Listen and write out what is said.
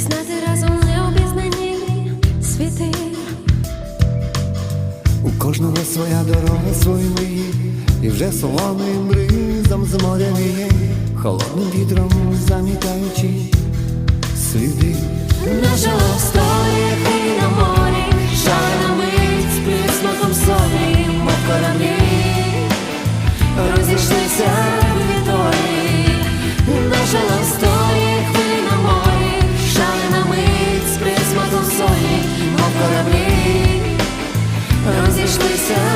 пізнати разом необізнані світи. У кожного своя дорога свої мрії, і вже солоним бризом з моря віє, холодним вітром замітаючи сліди. Наша з